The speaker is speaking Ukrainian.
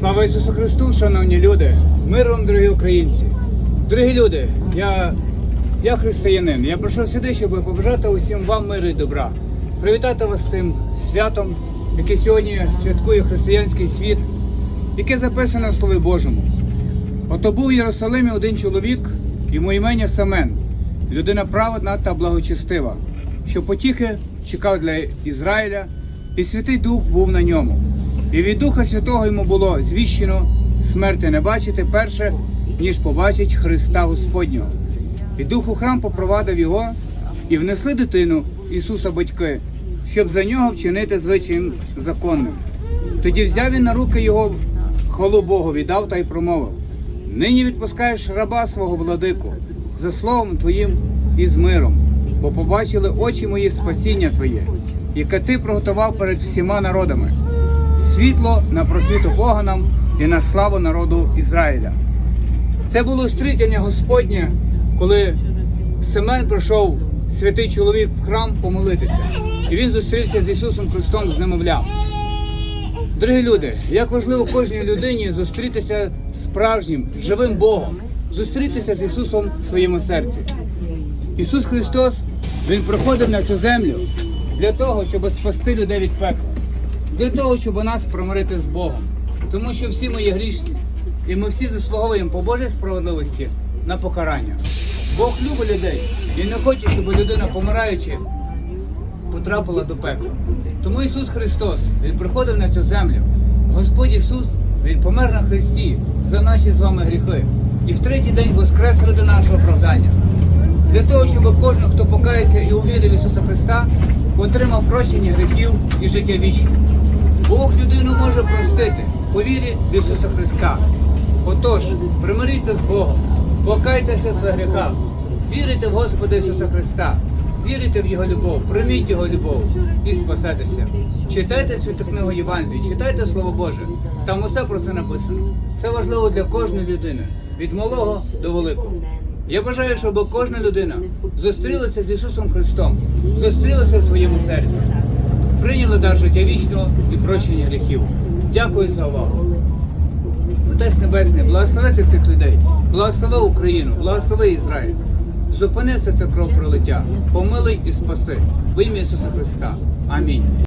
Слава Ісусу Христу, шановні люди! Мир вам, дорогі українці! Дорогі люди, я, я християнин. Я прийшов сюди, щоб побажати усім вам миру і добра. Привітати вас з тим святом, яке сьогодні святкує християнський світ, яке записано в Слові Божому. Ото був в Єрусалимі один чоловік, йому імення Самен, людина праведна та благочестива, що потіхи чекав для Ізраїля, і Святий Дух був на ньому. І від Духа Святого йому було звіщено смерти не бачити перше, ніж побачить Христа Господнього. І Дух у храм попровадив його, і внесли дитину Ісуса батьки, щоб за нього вчинити звичаєм законним. Тоді взяв він на руки його хвалу Богу, віддав та й промовив: Нині відпускаєш раба свого владику, за словом твоїм і з миром, бо побачили очі мої спасіння Твоє, яке ти приготував перед всіма народами, світло на просвіту поганам і на славу народу Ізраїля. Це було стрітяння Господнє, коли Семен прийшов святий чоловік в храм помолитися, і він зустрівся з Ісусом Христом з немовлям. Дорогі люди, як важливо кожній людині зустрітися з справжнім, живим Богом, зустрітися з Ісусом в своєму серці. Ісус Христос, Він приходив на цю землю для того, щоб спасти людей від пекла, для того, щоб нас промирити з Богом. Тому що всі ми є грішні, і ми всі заслуговуємо по Божій справедливості на покарання. Бог любить людей і не хоче, щоб людина помираючи потрапила до пекла. Тому Ісус Христос, Він приходив на цю землю. Господь Ісус, Він помер на Христі за наші з вами гріхи. І в третій день воскрес ради нашого оправдання. Для того, щоб кожен, хто покається і увірив Ісуса Христа, отримав прощення гріхів і життя вічне. Бог людину може простити по вірі в Ісуса Христа. Отож, примиріться з Богом, покайтеся своїх гріхах, вірите в Господа Ісуса Христа, вірите в Його любов, прийміть Його любов і спасетеся. Читайте святу книгу Євангелії, читайте Слово Боже. Там усе про це написано. Це важливо для кожної людини, від малого до великого. Я бажаю, щоб кожна людина зустрілася з Ісусом Христом, зустрілася в своєму серці, прийняли дар життя вічного і прощення гріхів. Дякую за увагу. Отець Небесний, благослови цих людей, благослови Україну, благослови Ізраїль. Зупини все це кровопролиття, помилуй і спаси. В ім'я Ісуса Христа. Амінь.